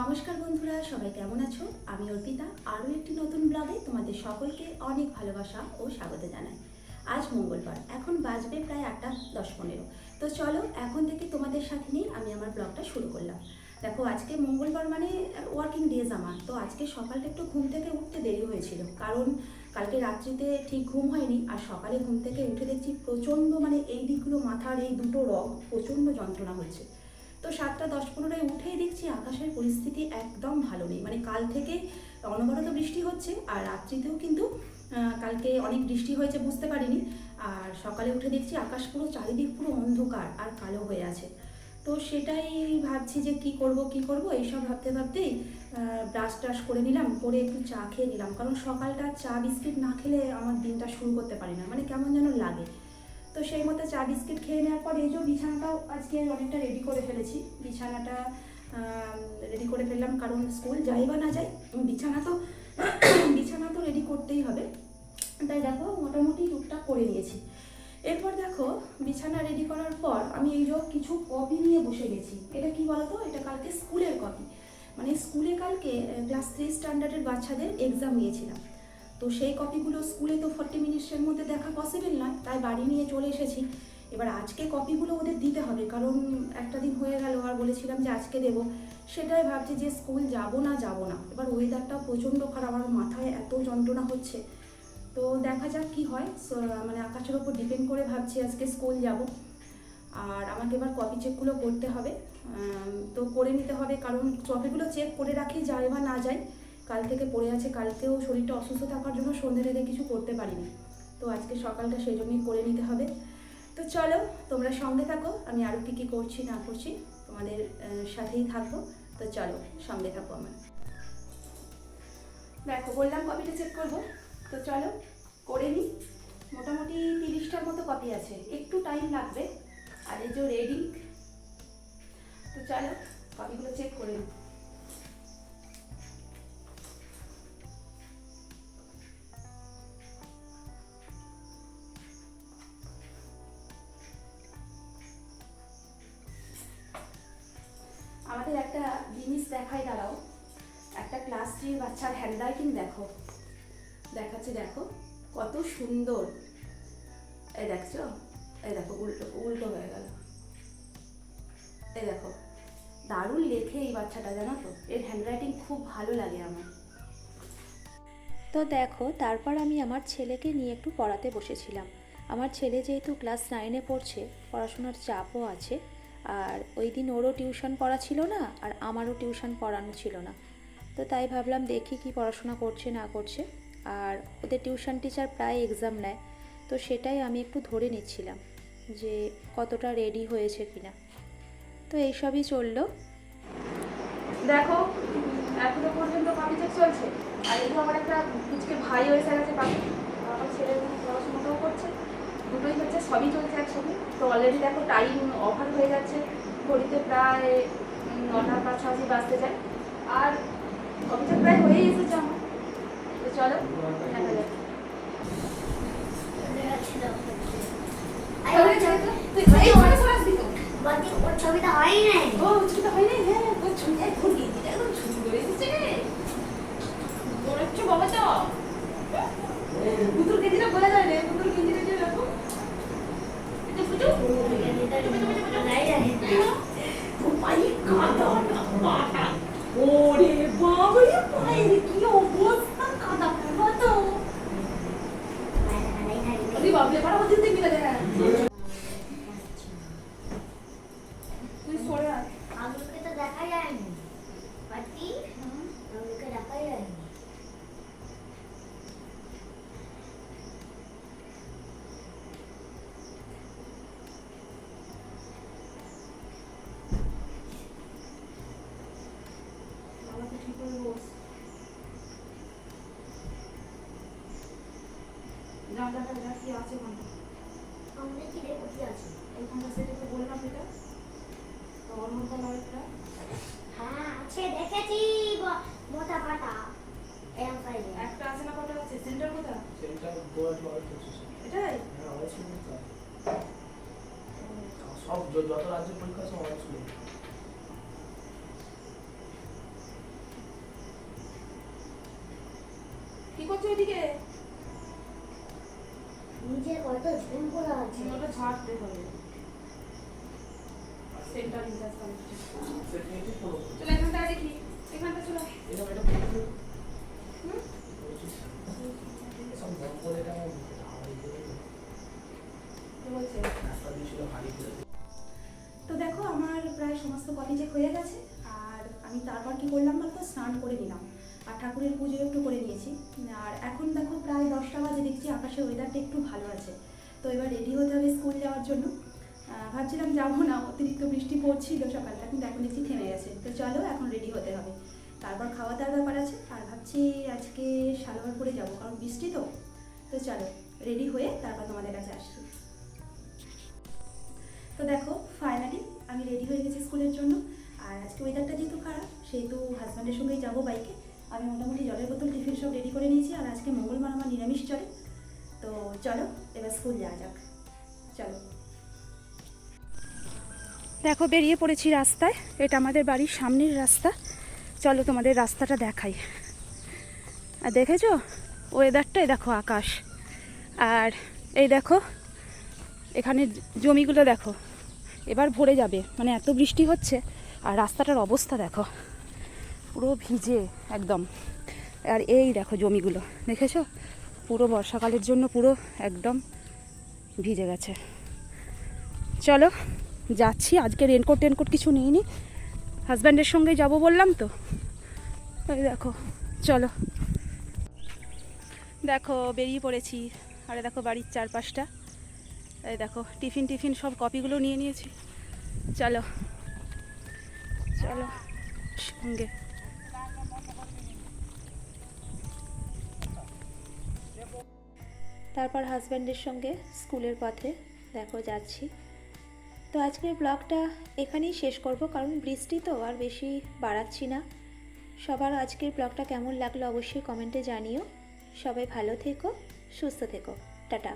নমস্কার বন্ধুরা, সবাই কেমন আছো? আমি অর্পিতা। আরও একটি নতুন ব্লগে তোমাদের সকলকে অনেক ভালোবাসা ও স্বাগত জানাই। আজ মঙ্গলবার, এখন বাজবে প্রায় আটটা দশ পনেরো। তো চলো, এখন থেকে তোমাদের সাথে নিয়ে আমি আমার ব্লগটা শুরু করলাম। দেখো, আজকে মঙ্গলবার মানে ওয়ার্কিং ডেজ আমার। তো আজকে সকালটা একটু ঘুম থেকে উঠতে দেরি হয়েছিল। কারণ কালকে রাত্রিতে ঠিক ঘুম হয়নি, আর সকালে ঘুম থেকে উঠে দেখছি প্রচণ্ড মানে এই দিকগুলো মাথার এই দুটো রগ প্রচণ্ড যন্ত্রণা হচ্ছে। তো সাতটা দশ পনেরোয় উঠেই দেখছি আকাশের পরিস্থিতি একদম ভালো নেই। মানে কাল থেকে অনবরত বৃষ্টি হচ্ছে আর রাত্রিতেও কিন্তু কালকে অনেক বৃষ্টি হয়েছে বুঝতে পারিনি। আর সকালে উঠে দেখছি আকাশ পুরো চারিদিক পুরো অন্ধকার আর কালো হয়ে আছে। তো সেটাই ভাবছি যে কি করব কি করব? এইসব ভাবতে ভাবতেই ব্রাশ টাশ করে নিলাম, করে একটু চা খেয়ে নিলাম। কারণ সকালটা চা, বিস্কিট না খেলে আমার দিনটা শুরু করতে পারি না। মানে কেমন যেন লাগে। তো সেই মতো চা বিস্কিট খেয়ে নেওয়ার পর এই যে বিছানাটাও আজকে অনেকটা রেডি করে ফেলেছি। বিছানাটা রেডি করে ফেললাম কারণ স্কুল যাই বা না যাই, বিছানা তো বিছানা তো রেডি করতেই হবে। তাই দেখো মোটামুটি টুকটাক করে নিয়েছি। এরপর দেখো বিছানা রেডি করার পর আমি এই যে কিছু কপি নিয়ে বসে গেছি। এটা কি বলতো? এটা কালকে স্কুলের কপি মানে স্কুলে কালকে ক্লাস থ্রি স্ট্যান্ডার্ডের বাচ্চাদের এক্সাম নিয়েছিলাম। তো সেই কপিগুলো স্কুলে তো ফর্টি মিনিটসের মধ্যে দেখা পসিবল নয়, তাই বাড়ি নিয়ে চলে এসেছি। এবার আজকে কপিগুলো ওদের দিতে হবে, কারণ একটা দিন হয়ে গেল আর বলেছিলাম যে আজকে দেবো। সেটাই ভাবছি যে স্কুল যাব না যাব না। এবার ওয়েদারটা প্রচণ্ড খারাপ, আমার মাথায় এত যন্ত্রণা হচ্ছে। তো দেখা যাক কি হয়। মানে আকাশের ওপর ডিপেন্ড করে ভাবছি আজকে স্কুল যাব। আর আমাকে এবার কপি চেকগুলো করতে হবে। তো করে নিতে হবে, কারণ কপিগুলো চেক করে রাখি, যায় বা না যায়। কাল থেকে পড়ে আছে, কালকেও শরীরটা অসুস্থ থাকার জন্য সন্ধ্যে থেকে কিছু করতে পারিনি। তো আজকে সকালটা সেই জন্যই করে নিতে হবে। তো চলো, তোমরা সঙ্গে থাকো, আমি আরও কী কী করছি, না করছি, তোমাদের সাথেই থাকব। তো চলো, সঙ্গে থাকো আমার। দেখো, বললাম কপিটা চেক করব। তো চলো, করে নিই। মোটামুটি তিরিশটার মতো কপি আছে। একটু টাইম লাগবে। আর এই যে রেডি তো চলো, কপিগুলো চেক করে নিই। দেখাই, দাঁড়াও। একটা ক্লাস থ্রির বাচ্চার হ্যান্ড রাইটিং দেখো। দেখাচ্ছে, দেখো, কত সুন্দর। এই দেখছ? এই দেখো, উল্টো উল্টো হয়ে গেল। এই দেখো, দারুণ লেখে এই বাচ্চাটা, জানো তো? এর হ্যান্ড রাইটিং খুব ভালো লাগে আমার। তো দেখো, তারপর আমি আমার ছেলেকে নিয়ে একটু পড়াতে বসেছিলাম। আমার ছেলে যেহেতু ক্লাস নাইনে পড়ছে, পড়াশোনার চাপও আছে আর ওই দিন ওরও টিউশন পড়া ছিল না আর আমারও টিউশন পড়ানো ছিল না। তো তাই ভাবলাম দেখি কি পড়াশোনা করছে না করছে। আর ওদের টিউশন টিচার প্রায় এক্সাম নেয়। তো সেটাই আমি একটু ধরে নিচ্ছিলাম যে কতটা রেডি হয়েছে কিনা। তো এইসবই চলল। দেখো, এখনও পর্যন্ত কপি চেক চলছে। আর এই আমার একটা পিচকে ভাইও এসে গেছে পাশে আমার ছেলে পড়াশোনাটাও করছে। দুটোই হচ্ছে সবই চলছে একসাথে তো অলরেডি দেখো টাইম অফার হয়ে যাচ্ছে। ঘড়িতে প্রায় নটা পাঁচ কাছাকাছি বাজতে যায়। আর অফিসে প্রায় হয়েই এসেছে আমার। তো চলো দেখা যাক। তো ছবিটা হয়ই নাই ও ছবিটা হয় নাই হ্যাঁ তোর ছবি এক ঘুর গিয়ে দিলে একদম সুন্দর এসেছে রে তোর হচ্ছে বাবা তো পুতুল গেঞ্জিটা বলে যায় রে পুতুল গেঞ্জিটা যে রাখো এটা পুজো ও জানলাটা কি আছে ওখানে আমাদের কি দেখো কি আছে ওখানটা সেটা বললাম এটা তো অন্যটা নয় এটা হ্যাঁ আছে দেখেছি মোটা পাটা একটা আছে না কটা আছে সেন্টার কোথা সেন্টার গোল লয়েট এটাই হ্যাঁ ওই শুনতে সব যত রাজ্য পরীক্ষা সব অনেক কি করছ ওইদিকে নিচে কত ঝুম করা আছে? ওটা ছাড়তে হবে। সেন্টার নিয়ে চলো এখানটা দেখি। এখানটা চলো। এটা এটা করেছ সব গরম করে এটা হাওয়াই করে কি বলছে নাস্তা দিয়েছিল হাড়ি করে তো দেখো আমার প্রায় সমস্ত কপি চেক হয়ে গেছে আর আমি তারপর কি করলাম বলতো স্নান করে নিলাম আর ঠাকুরের পুজো একটু করে নিয়েছি। আর এখন দেখো প্রায় দশটা বাজে, দেখছি আকাশের ওয়েদারটা একটু ভালো আছে। তো এবার রেডি হতে হবে স্কুল যাওয়ার জন্য। ভাবছিলাম যাব না, অতিরিক্ত বৃষ্টি পড়ছিল সকালটা, কিন্তু এখন দেখছি থেমে গেছে। তো চলো, এখন রেডি হতে হবে। তারপর খাওয়া দাওয়ার ব্যাপার আছে, আর ভাবছি আজকে সালোয়ার পরে যাব, কারণ বৃষ্টি তো। তো চলো রেডি হয়ে তারপর তোমাদের কাছে আসছি। তো দেখো ফাইনালি আমি রেডি হয়ে গেছি স্কুলের জন্য। আর আজকে ওয়েদারটা যেহেতু খারাপ, সেহেতু হাজব্যান্ডের সঙ্গেই যাব বাইকে আমি মোটামুটি জলের বোতল, টিফিন সব রেডি করে নিয়েছি আর আজকে মঙ্গলবার আমার নিরামিষ চলে। তো চলো, এবার স্কুল যাওয়া যাক। চলো। দেখো, বেরিয়ে পড়েছি রাস্তায়। এটা আমাদের বাড়ির সামনের রাস্তা। চলো তোমাদের রাস্তাটা দেখাই। আর দেখেছ? ওয়েদারটাই দেখো আকাশ। আর এই দেখো, এখানে জমিগুলো দেখো। এবার ভরে যাবে। মানে এত বৃষ্টি হচ্ছে, আর রাস্তাটার অবস্থা দেখো। পুরো ভিজে, একদম। আর এই দেখো জমিগুলো, দেখেছ? পুরো বর্ষাকালের জন্য পুরো একদম ভিজে গেছে। চলো, যাচ্ছি। আজকে রেনকোট টেনকোট কিছু নিইনি। হাজব্যান্ডের সঙ্গে যাব বললাম তো। ওই দেখো, চলো। দেখো, বেরিয়ে পড়েছি। আরে দেখো, বাড়ির চারপাশটা। এই দেখো, টিফিন টিফিন সব কপিগুলো নিয়ে নিয়েছি। চলো চলো, সঙ্গে। তারপর হাজব্যান্ডের সঙ্গে স্কুলের পথে। দেখো, যাচ্ছি। তো আজকের ব্লগটা এখানেই শেষ করব, কারণ বৃষ্টি তো আর বেশি বাড়াচ্ছি না। সবার আজকের ব্লগটা কেমন লাগল অবশ্যই কমেন্টে জানিও। সবাই ভালো থেকো, সুস্থ থেকো। টাটা।